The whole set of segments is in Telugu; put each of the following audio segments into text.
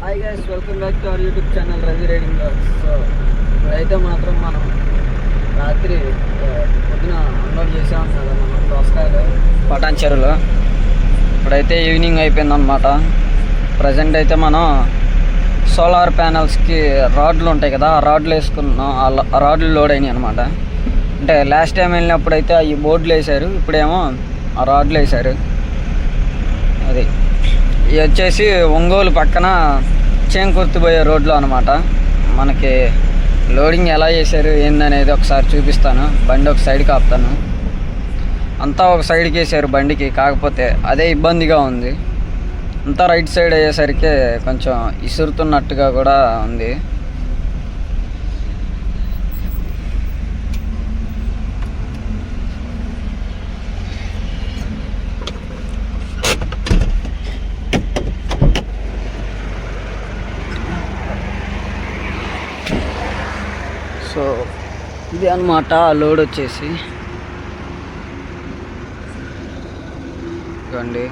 Hi guys welcome back to our YouTube channel Ravi riding so ఇప్పుడైతే మాత్రం మనం రాత్రి పొద్దున అన్లోడ్ చేసాం కదా మనం దోసకాయలు. పటాన్ చెరువులో. ఇప్పుడైతే ఈవినింగ్ అయిపోయిందనమాట ప్రజెంట్ అయితే మనం సోలార్ ప్యానల్స్కి రాడ్లు ఉంటాయి కదా ఆ రాడ్లు వేసుకున్నాం. ఆ ఆ రాడ్లు లోడ్ అయినాయి అనమాట అంటే లాస్ట్ టైం వెళ్ళినప్పుడు అయితే ఈ బోర్డులు వేసారు ఇప్పుడేమో ఆ రాడ్లు వేసారు అది. ఇది వచ్చేసి ఒంగోలు పక్కన చేంకుర్తిపోయే రోడ్లో అనమాట మనకి లోడింగ్ ఎలా చేశారు ఏందనేది ఒకసారి చూపిస్తాను. బండి ఒక సైడ్కి ఆపుతాను అంతా ఒక సైడ్కి వేసారు బండికి కాకపోతే అదే ఇబ్బందిగా ఉంది. అంతా రైట్ సైడ్ అయ్యేసరికి కొంచెం ఇసురుతున్నట్టుగా కూడా ఉంది సో ఇది అన్నమాట ఆ లోడ్ వచ్చేసి. ఇదిగోండి.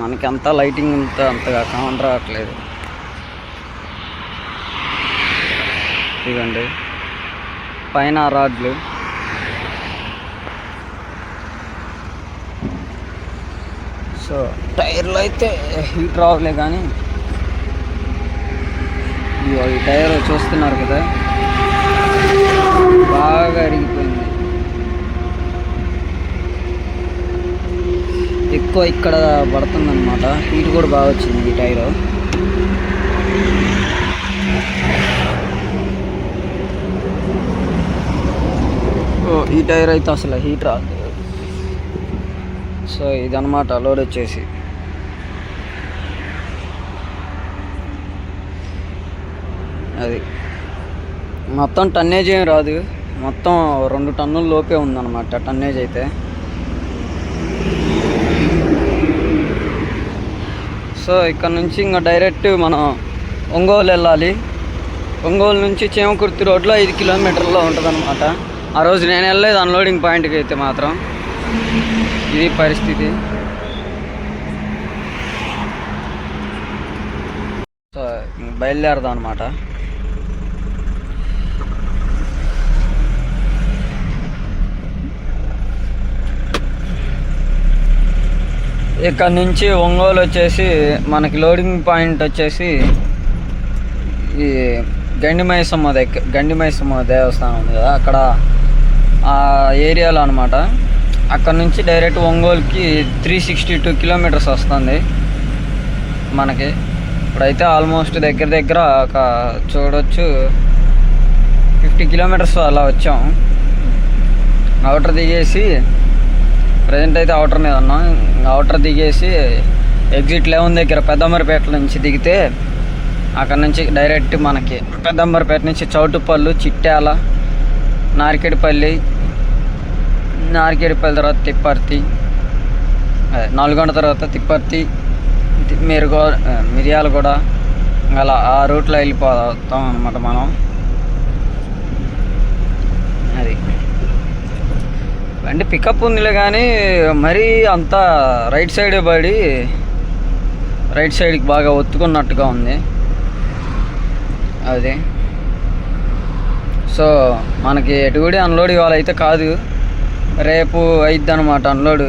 మనకి అంత లైటింగ్ ఉంటే అంతగా కామన్ రావట్లేదు. ఇదిగోండి. పైన రాడ్లు. సో టైర్లు అయితే హీట్ రావలే కానీ ఇదిగో ఈ టైర్ చూస్తున్నారు కదా. బాగా అరిగిపోయింది. ఎక్కువ ఇక్కడ పడుతుందన్నమాట. హీట్ కూడా బాగా వచ్చింది ఈ టైర్. ఓ ఈ టైర్ అయితే అసలు హీట్ రాదు. సో ఇదన్నమాట లోడ్ వచ్చేసి. అది. మొత్తం టన్నేజ్ ఏం రాదు. మొత్తం రెండు టన్నుల లోపే ఉందన్నమాట టన్నేజ్ అయితే. సో ఇక్కడ నుంచి ఇంకా డైరెక్ట్ మనం ఒంగోలు వెళ్ళాలి. ఒంగోలు నుంచి చేమకుర్తి రోడ్లో ఐదు కిలోమీటర్లో ఉంటుందన్నమాట. ఆ రోజు నేను వెళ్ళలేదు అన్లోడింగ్ పాయింట్కి అయితే మాత్రం. ఇది పరిస్థితి. సో బయలుదేరదాం అనమాట ఇక్కడ నుంచి ఒంగోలు వచ్చేసి మనకి లోడింగ్ పాయింట్ వచ్చేసి ఈ గండిమైసమ్మ దగ్గర గండిమైసమ్మ దేవస్థానం ఉంది కదా అక్కడ ఆ ఏరియాలో అనమాట అక్కడ నుంచి డైరెక్ట్ ఒంగోలుకి త్రీ సిక్స్టీ టూ కిలోమీటర్స్ వస్తుంది మనకి. ఇప్పుడైతే ఆల్మోస్ట్ దగ్గర దగ్గర ఒక చూడొచ్చు ఫిఫ్టీ కిలోమీటర్స్ అలా వచ్చాం. అవుటర్ దిగేసి ప్రజెంట్ అయితే అవుటర్ మీద ఉన్నాం. అవుటర్ దిగేసి ఎగ్జిట్ లెవెన్ దగ్గర పెద్దమ్మరిపేట నుంచి దిగితే అక్కడ నుంచి డైరెక్ట్ మనకి పెద్దమ్మరిపేట నుంచి చౌటుపల్లు చిట్యాల నారికేడిపల్లి నారికేడిపల్లి తర్వాత తిప్పర్తి అదే నల్గొండ తర్వాత తిప్పర్తి మిరుగో మిరియాల కూడా అలా ఆ రూట్లో వెళ్ళిపోతాం అనమాట మనం. అది. బండి పికప్ ఉందిలే కానీ మరీ అంతా రైట్ సైడ్ పడి రైట్ సైడ్కి బాగా ఒత్తుకున్నట్టుగా ఉంది. అది. సో మనకి ఎటుగుడి అన్లోడ్ ఇవాళ అయితే కాదు. రేపు అయిద్ది అనమాట అన్లోడ్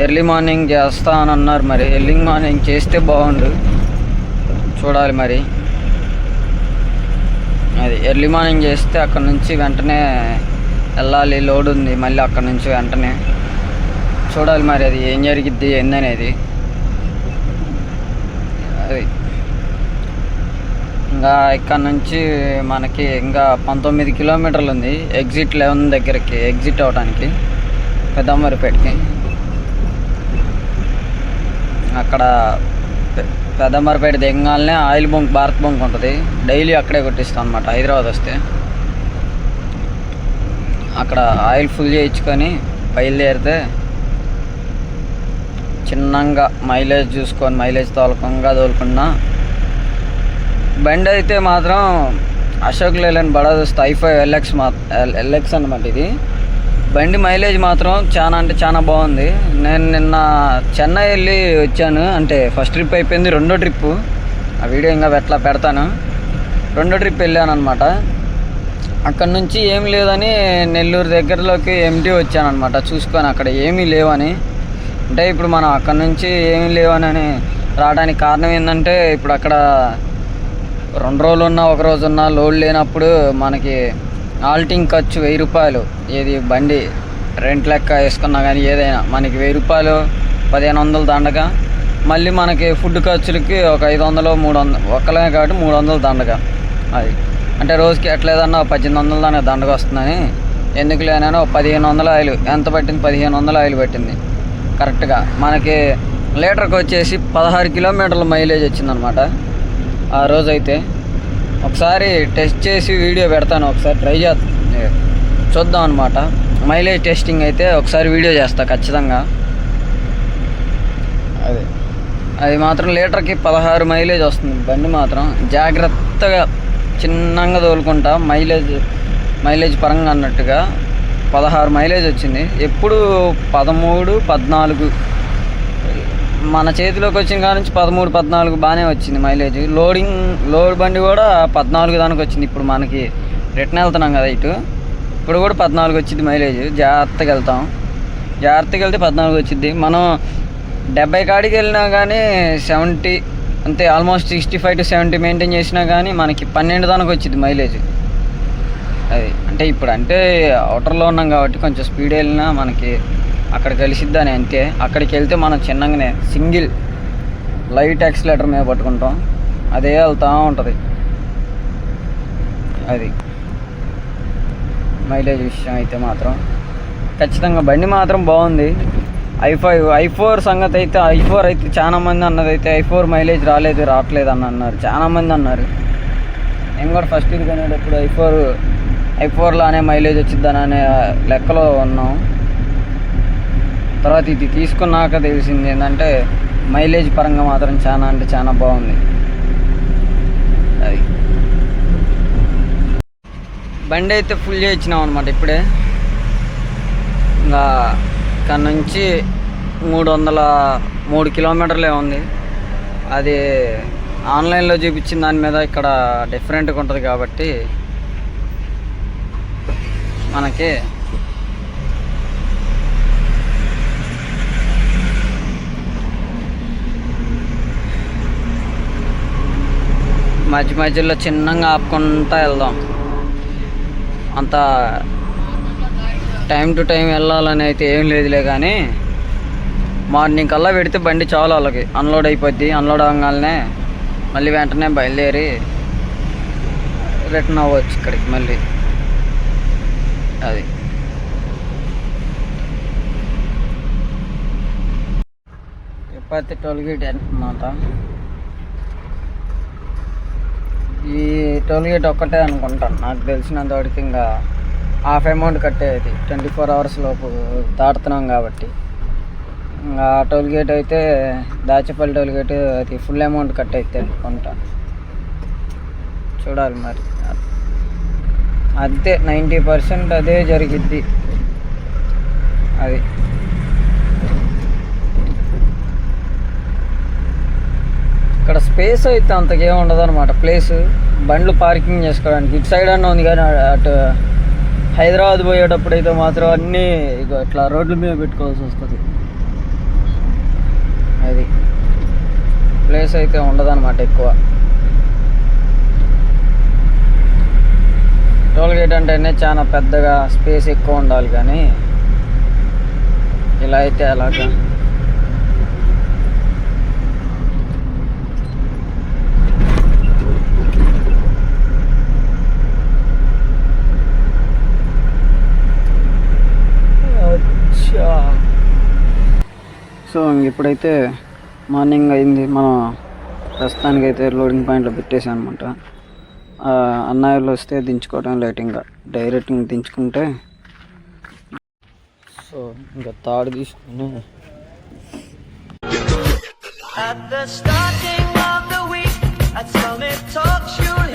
ఎర్లీ మార్నింగ్ చేస్తా అని అన్నారు మరి. ఎర్లీ మార్నింగ్ చేస్తే బాగుండు. చూడాలి మరి. అది ఎర్లీ మార్నింగ్ చేస్తే అక్కడ నుంచి వెంటనే వెళ్ళాలి లోడ్ ఉంది మళ్ళీ అక్కడ నుంచి వెంటనే చూడాలి మరి అది ఏం జరిగిద్ది ఏందనేది. అది. ఇంకా ఇక్కడ నుంచి మనకి ఇంకా పంతొమ్మిది కిలోమీటర్లు ఉంది ఎగ్జిట్ లెవెన్ దగ్గరికి ఎగ్జిట్ అవడానికి పెద్దమ్మరిపేటకి అక్కడ పె- పెద్దమ్మరిపేట ఆయిల్ బొంక్ భారత్ బొంక్ ఉంటుంది. డైలీ అక్కడే కొట్టిస్తాం అనమాట హైదరాబాద్ వస్తే. అక్కడ ఆయిల్ ఫుల్ చేయించుకొని బయలుదేరితే చిన్నంగా మైలేజ్ చూసుకొని మైలేజ్ తోలకంగా తోలుకున్నా బండి అయితే మాత్రం అశోక్ లేలని బడా I five I five LX మా ఎల్ఎక్స్ అనమాట ఇది. బండి మైలేజ్ మాత్రం చాలా అంటే చాలా బాగుంది. నేను నిన్న చెన్నై వెళ్ళి వచ్చాను అంటే ఫస్ట్ ట్రిప్ అయిపోయింది రెండో ట్రిప్ ఆ వీడియో ఇంకా ఎట్లా పెడతాను. రెండో ట్రిప్ వెళ్ళాను అనమాట అక్కడ నుంచి ఏం లేదని నెల్లూరు దగ్గరలోకి ఎంటీ వచ్చానమాట చూసుకొని అక్కడ ఏమీ లేవని. అంటే ఇప్పుడు మనం అక్కడ నుంచి ఏమీ లేవనని రావడానికి కారణం ఏంటంటే ఇప్పుడు అక్కడ రెండు రోజులు ఉన్నా ఒక రోజు ఉన్నా లోడ్ లేనప్పుడు మనకి ఆల్టింగ్ ఖర్చు వెయ్యి రూపాయలు. ఏది బండి రెంట్ లెక్క వేసుకున్నా కానీ ఏదైనా మనకి వెయ్యి రూపాయలు పదిహేను వందలు దండగా. మళ్ళీ మనకి ఫుడ్ ఖర్చులకి ఒక ఐదు వందలు మూడు వందలు ఒక్కలే కాబట్టి మూడు వందలు దండగా. అది. అంటే రోజుకి ఎట్లేదన్నా ఒక పద్దెనిమిది వందల దాకా దండగా వస్తుందని. ఎందుకు లేనని ఒక పదిహేను వందల ఆయిల్. ఎంత పట్టింది? పదిహేను వందల ఆయిల్ పట్టింది. కరెక్ట్గా. మనకి లీటర్కి వచ్చేసి పదహారు కిలోమీటర్ల మైలేజ్ వచ్చిందనమాట. ఆ రోజు అయితే ఒకసారి టెస్ట్ చేసి వీడియో పెడతాను. ఒకసారి ట్రై చేద్దాం చూద్దాం అనమాట మైలేజ్ టెస్టింగ్ అయితే ఒకసారి వీడియో చేస్తా ఖచ్చితంగా. అది. అది మాత్రం లీటర్కి పదహారు మైలేజ్ వస్తుంది. బండి మాత్రం జాగ్రత్తగా చిన్నగా తోలుకుంటా మైలేజ్ మైలేజ్ పరంగా అన్నట్టుగా పదహారు మైలేజ్ వచ్చింది. ఎప్పుడు పదమూడు పద్నాలుగు మన చేతిలోకి వచ్చిన కాడ నుంచి పదమూడు పద్నాలుగు బాగానే వచ్చింది మైలేజ్. లోడింగ్ లోడ్ బండి కూడా పద్నాలుగు దానికి వచ్చింది. ఇప్పుడు మనకి రిటర్న్ వెళ్తున్నాం కదా ఇటు. ఇప్పుడు కూడా పద్నాలుగు వచ్చింది మైలేజ్. జాగ్రత్తగా వెళ్తాం. జాగ్రత్తగా వెళ్తే పద్నాలుగు వచ్చింది. మనం డెబ్బై కాడికి వెళ్ళినా కానీ సెవెంటీ అంతే almost sixty five to seventy maintain చేసినా కానీ మనకి పన్నెండు దానికి వచ్చింది మైలేజ్ అది అంటే ఇప్పుడు అంటే అవుటర్లో ఉన్నాం కాబట్టి కొంచెం స్పీడ్ వెళ్ళినా మనకి అక్కడ కలిసిద్దని అంతే. అక్కడికి వెళ్తే మనం చిన్నగానే సింగిల్ లైట్ యాక్సిలేటర్ మీద పట్టుకుంటాం. అదే వెళ్తూ ఉంటుంది. అది. మైలేజ్ విషయం అయితే మాత్రం. ఖచ్చితంగా బండి మాత్రం బాగుంది. ఐ ఫైవ్ ఐ ఫోర్ సంగతి అయితే ఐ ఫోర్ అయితే చాలా మంది అన్నది అయితే ఐ ఫోర్ మైలేజ్ రాలేదు రావట్లేదు అని అన్నారు. చాలా మంది అన్నారు. నేను కూడా ఫస్ట్ ఇయర్ కొనేటప్పుడు ఐ ఫోర్ ఐ ఫోర్లోనే మైలేజ్ వచ్చిద్దని అనే లెక్కలో ఉన్నాం. తర్వాత ఇది తీసుకున్నాక తెలిసింది ఏంటంటే మైలేజ్ పరంగా మాత్రం చాలా అంటే చాలా బాగుంది. అది. బండి అయితే ఫుల్ చేయించినాం అనమాట ఇప్పుడే. ఇంకా ఇక్కడ నుంచి మూడు వందల మూడు కిలోమీటర్లే ఉంది. అది ఆన్లైన్లో చూపించిన దాని మీద ఇక్కడ డిఫరెంట్గా ఉంటుంది కాబట్టి మనకి మధ్య మధ్యలో చిన్నగా ఆపుకుంటా వెళ్దాం. అంత టైం టు టైం వెళ్ళాలని అయితే ఏం లేదులే కానీ మార్నింగ్ కల్లా పెడితే బండి చాలు వాళ్ళకి. అన్లోడ్ అయిపోద్ది అన్లోడ్ అవ్వగానే మళ్ళీ వెంటనే బయలుదేరి రిటర్న్ అవ్వచ్చు ఇక్కడికి మళ్ళీ. అది. తిరుపతి టోల్గేట్ అనమాట ఈ టోల్గేట్ ఒక్కటే అనుకుంటాను. నాకు తెలిసినంత వరకు ఇంకా హాఫ్ అమౌంట్ కట్టేది. ట్వంటీ ఫోర్ అవర్స్ లోపు దాటుతున్నాం కాబట్టి. ఇంకా టోల్ గేట్ అయితే దాచేపల్లి టోల్ గేట్ అది ఫుల్ అమౌంట్ కట్. అయితే అనుకుంటా చూడాలి మరి. అంతే నైంటీ పర్సెంట్ అదే జరిగిద్ది. అది. ఇక్కడ స్పేస్ అయితే అంతకేం ఉండదు అనమాట ప్లేస్ బండ్లు పార్కింగ్ చేసుకోవడానికి. ఇటు సైడ్ అన్న ఉంది కానీ అటు హైదరాబాద్ పోయేటప్పుడు అయితే మాత్రం అన్నీ ఇక ఇట్లా రోడ్ల మీద పెట్టుకోవాల్సి వస్తుంది. అది ప్లేస్ అయితే ఉండదన్నమాట ఎక్కువ. టోల్గేట్ అంటేనే చాలా పెద్దగా స్పేస్ ఎక్కువ ఉండాలి కానీ ఇలా అయితే అలాగా అచ్చా సో ఇప్పుడైతే మార్నింగ్ అయింది మనం ప్రస్తుతానికి అయితే లోడింగ్ పాయింట్లో పెట్టేసాం అనమాట అన్నయ్యలు వస్తే దించుకోవడం లేట్ ఇంకా డైరెక్ట్ ఇంక దించుకుంటే సో ఇంకా తాడు తీసుకుని At the starting of the week, at Summit Talks, you'll